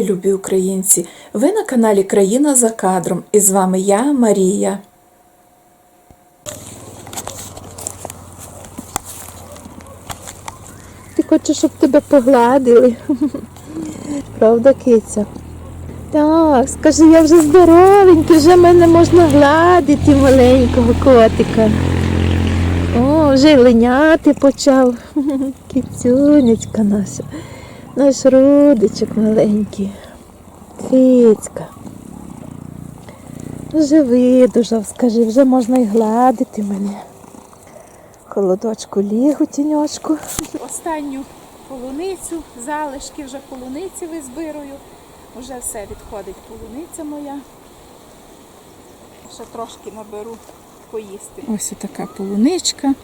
Любі українці! Ви на каналі Країна за кадром і з вами я, Марія. Ти хочеш, щоб тебе погладили. Правда, киця? Так, скажи, я вже здоровенький, вже мене можна гладити маленького котика. О, вже й линяти почав. Кицюнечка наша. Наш родичок маленький. Кицька. Вже видужав, скажи, вже можна й гладити мене. Холодочку ліг у тіньочку. останню полуницю, залишки вже полуниці визбирую. Вже все відходить полуниця моя. Ще трошки наберу поїсти. Ось така полуничка.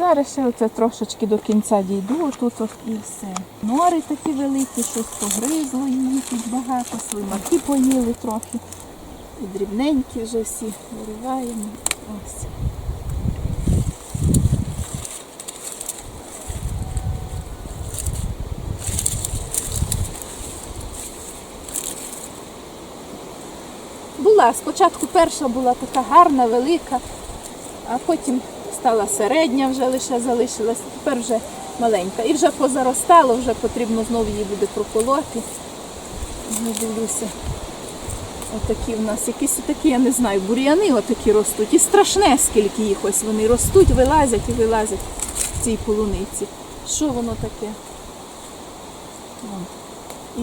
Зараз ще оце трошечки до кінця дійду, тут ось і все. Нори такі великі, щось погризло її тут багато, слимаки поїли трохи. І дрібненькі вже всі вириваємо. Ось. Була, спочатку перша була така гарна, велика, а потім стала середня, вже лише залишилась, тепер вже маленька. І вже позаростало, вже потрібно знову її буде проколоти. Не дивлюся. Отакі в нас якісь такі, я не знаю, бур'яни отакі ростуть. І страшне, скільки їх ось вони ростуть, вилазять і вилазять в цій полуниці. Що воно таке? Вон.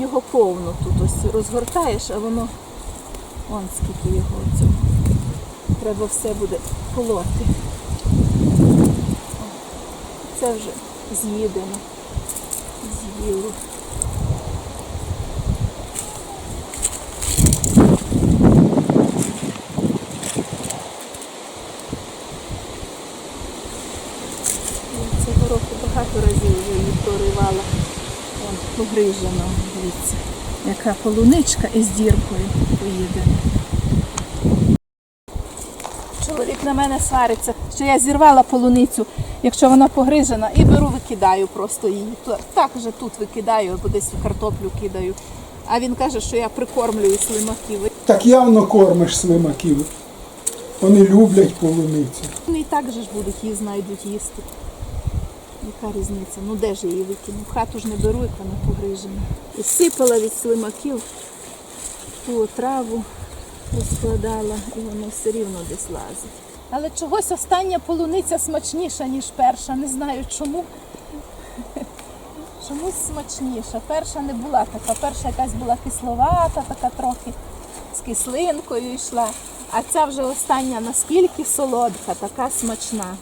Його повно тут ось розгортаєш, а воно Вон скільки його цього. Треба все буде колоти. Це вже з'їдено. З'їло. Цього року багато разів вже її проривала. Вон дивіться. Яка полуничка із діркою поїдена. На мене свариться, що я зірвала полуницю, якщо вона погрижена, і беру, викидаю просто її. Так вже тут викидаю, або десь в картоплю кидаю. А він каже, що я прикормлюю слимаків. Так явно кормиш слимаків. Вони люблять полуницю. Вони і так же ж будуть її знайдуть їсти. Яка різниця? Ну де ж її викину? В хату ж не беру, як вона погрижена. І сипала від слимаків ту траву розкладала, і воно все рівно десь лазить. Але чогось остання полуниця смачніша, ніж перша. Не знаю чому. Чомусь смачніша. Перша не була така. Перша якась була кисловата, така трохи з кислинкою йшла. А ця вже остання наскільки солодка, така смачна.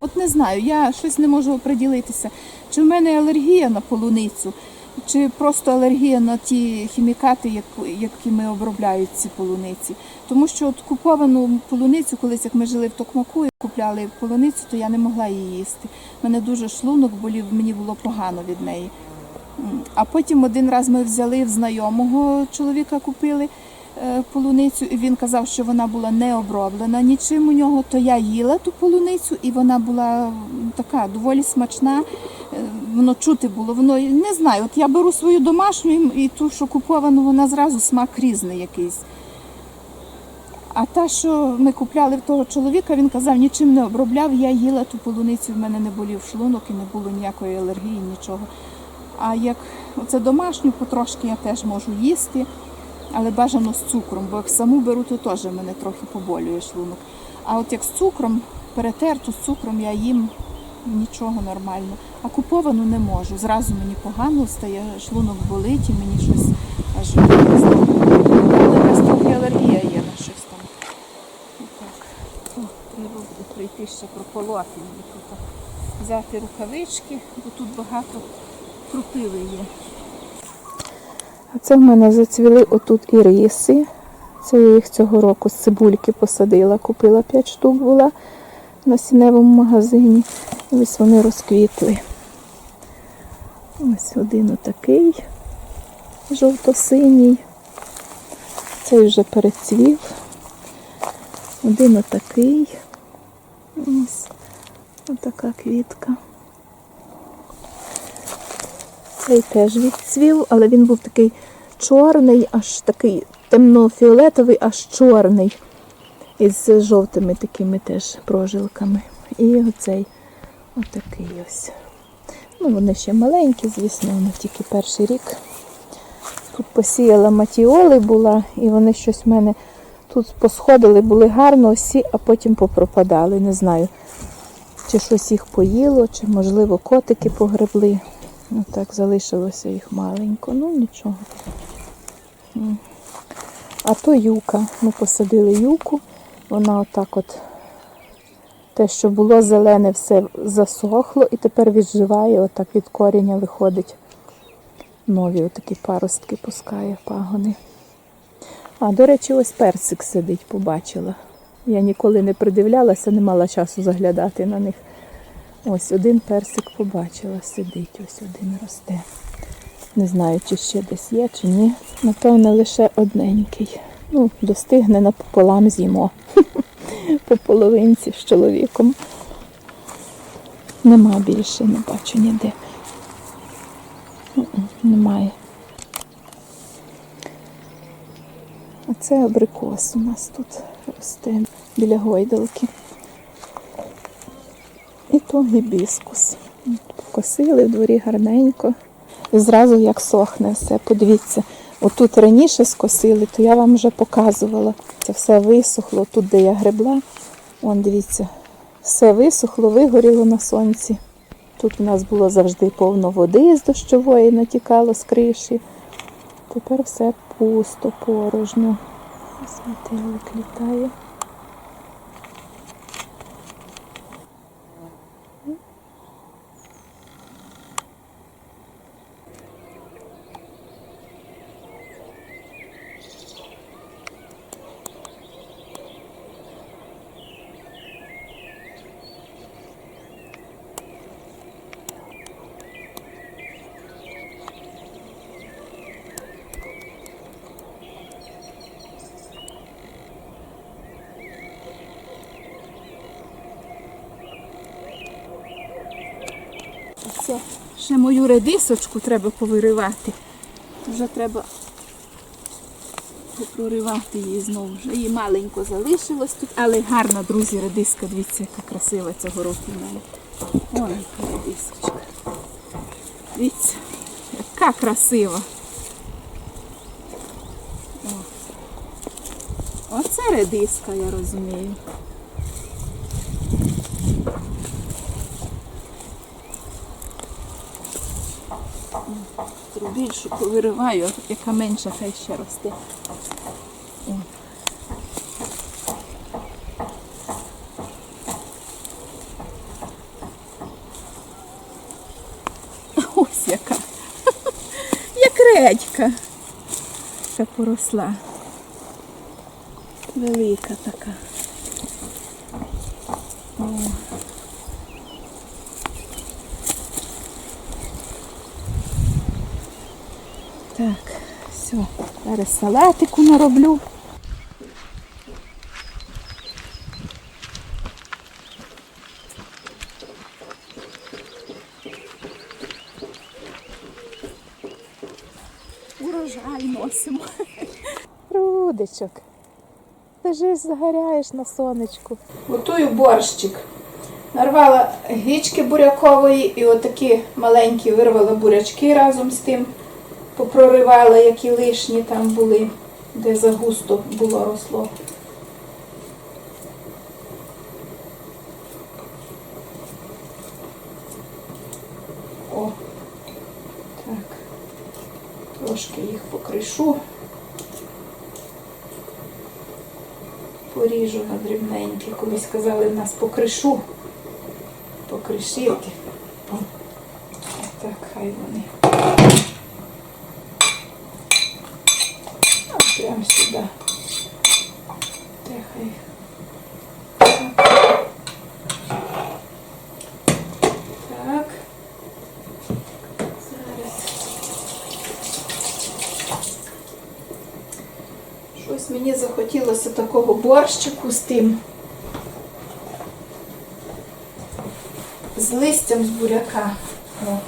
От не знаю, я щось не можу оприділитися. Чи в мене алергія на полуницю, чи просто алергія на ті хімікати, якими обробляють ці полуниці. Тому що от куповану полуницю, колись як ми жили в Токмаку і купляли полуницю, то я не могла її їсти. У мене дуже шлунок болів, мені було погано від неї. А потім один раз ми взяли в знайомого чоловіка, купили е, полуницю, і він казав, що вона була не оброблена нічим у нього, то я їла ту полуницю, і вона була така доволі смачна. Е, Воно чути було, воно не знаю. От я беру свою домашню і- і ту, що куповану, вона зразу смак різний якийсь. А та, що ми купляли в того чоловіка, він казав, нічим не обробляв, я їла ту полуницю, в мене не болів шлунок і не було ніякої алергії, нічого. А як оце домашню, потрошки я теж можу їсти, але бажано з цукром, бо як саму беру, то теж мене трохи поболює шлунок. А от як з цукром, перетерту з цукром я їм нічого нормально. А куповану не можу. Зразу мені погано стає, шлунок болить і мені щось аж. Але якась трохи алергія є на щось там. Отак. О, треба прийти ще тут. Взяти рукавички, бо тут багато крупиви є. А це в мене зацвіли отут іриси. Це я їх цього року з цибульки посадила, купила 5 штук була на сіневому магазині. І ось вони розквітли. Ось один отакий жовто-синій. Цей вже перецвів. Один отакий. Ось отака квітка. Цей теж відцвів, але він був такий чорний, аж такий темно-фіолетовий, аж чорний. Із жовтими такими теж прожилками. І оцей отакий ось. Ну, вони ще маленькі, звісно, вони тільки перший рік. Тут посіяла матіоли була, і вони щось в мене тут посходили, були гарно усі, а потім попропадали. Не знаю, чи щось їх поїло, чи, можливо, котики погребли. Ну так, залишилося їх маленько. Ну нічого. А то юка. Ми посадили юку. Вона отак от те, що було зелене, все засохло і тепер відживає, отак від коріння виходить. Нові отакі паростки пускає пагони. А, до речі, ось персик сидить, побачила. Я ніколи не придивлялася, не мала часу заглядати на них. Ось один персик побачила, сидить, ось один росте. Не знаю, чи ще десь є, чи ні. Напевно, лише одненький. Ну, достигне напополам з'їмо. По половинці з чоловіком. Нема більше, не бачу ніде. Немає. Це абрикос у нас тут росте біля гойдалки. І то гібіскус. Покосили в дворі гарненько. І зразу як сохне все. Подивіться, отут раніше скосили, то я вам вже показувала. Це все висохло. Тут, де я гребла, вон дивіться, все висохло, вигоріло на сонці. Тут у нас було завжди повно води з дощової, натікало з криші. Тепер все пусто, порожньо. Метелик літає. Це ще мою редисочку треба повиривати. Вже треба проривати її знову. Вже її маленько залишилось тут, але гарна, друзі, редиска. Дивіться, яка красива цього року в мене. Ой, редисочка. Дивіться, яка красива. О. Оце редиска, я розумію. Тру більшу повириваю, яка менша, хай ще росте. Ось яка. Як редька. Така поросла. Велика така. О. Так, все, зараз салатику нароблю. Урожай носимо. Рудичок. Ти ж загоряєш на сонечку. Готую борщик. Нарвала гічки бурякової і отакі маленькі вирвала бурячки разом з тим. Попроривала, які лишні там були, де загусто було росло. О, так. Трошки їх покришу. Поріжу на дрібненькі. Колись казали в нас покришу. Покришити. Так, хай вони. А, прямо сюди. Те хай. Так. Зараз. Щось мені захотілося такого борщику з тим. З листям з буряка. О.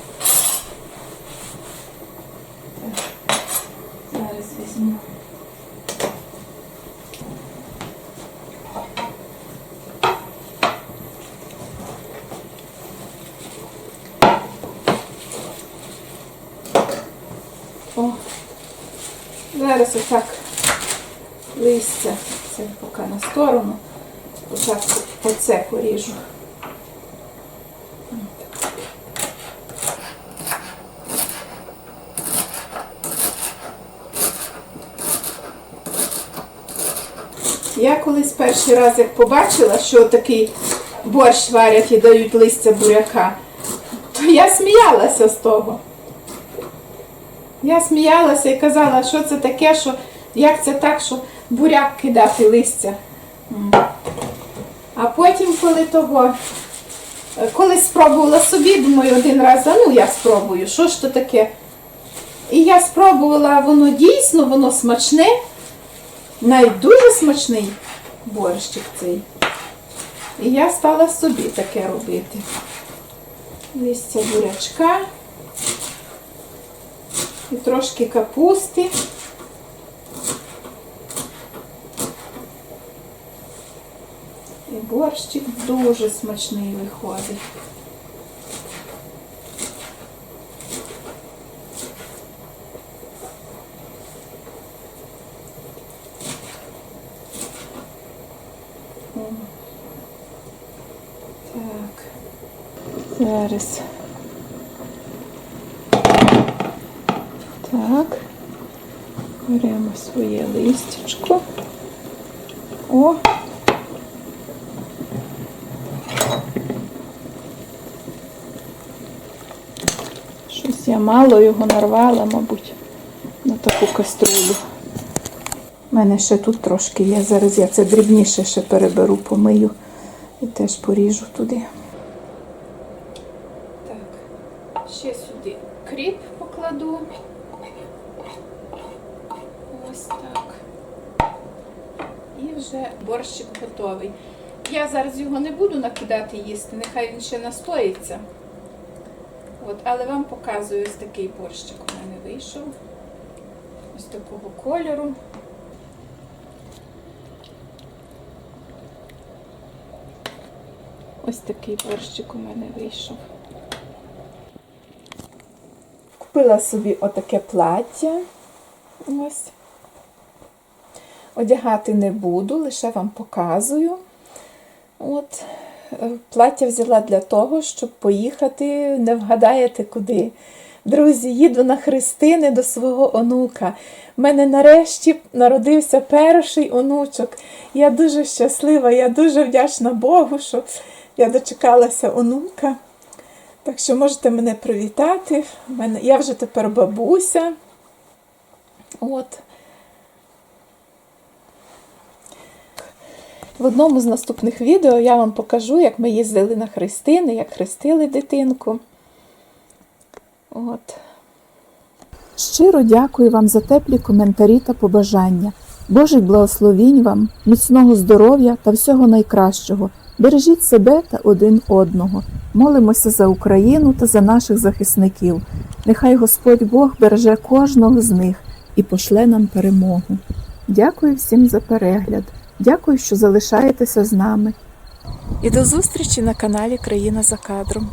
зараз отак листя, це поки на сторону. Отак оце поріжу. Я колись перший раз як побачила, що такий борщ варять і дають листя буряка, то я сміялася з того. Я сміялася і казала, що це таке, що як це так, що буряк кидати листя. А потім, коли того, коли спробувала собі, думаю, один раз, а ну я спробую, що ж то таке. І я спробувала, воно дійсно, воно смачне, навіть дуже смачний борщик цей. І я стала собі таке робити. Листя бурячка і трошки капусти. І борщик дуже смачний виходить. Так. Зараз. Так. Беремо своє листячко. О. Щось я мало його нарвала, мабуть, на таку каструлю. У мене ще тут трошки є. Зараз я це дрібніше ще переберу, помию і теж поріжу туди. Так, ще сюди кріп покладу. Ось так. І вже борщик готовий. Я зараз його не буду накидати їсти, нехай він ще настоїться. От, але вам показую ось такий борщик у мене вийшов. Ось такого кольору. Ось такий борщик у мене вийшов. Купила собі отаке плаття. Ось. Одягати не буду, лише вам показую. От. е, Плаття взяла для того, щоб поїхати, не вгадаєте куди. Друзі, їду на Христини до свого онука. У мене нарешті народився перший онучок. Я дуже щаслива, я дуже вдячна Богу, що я дочекалася онука. Так що можете мене привітати. Я вже тепер бабуся. От. В одному з наступних відео я вам покажу, як ми їздили на Христини, як хрестили дитинку. От. Щиро дякую вам за теплі коментарі та побажання. Божих благословінь вам, міцного здоров'я та всього найкращого. Бережіть себе та один одного. Молимося за Україну та за наших захисників. Нехай Господь Бог береже кожного з них і пошле нам перемогу. Дякую всім за перегляд. Дякую, що залишаєтеся з нами. І до зустрічі на каналі Країна за кадром.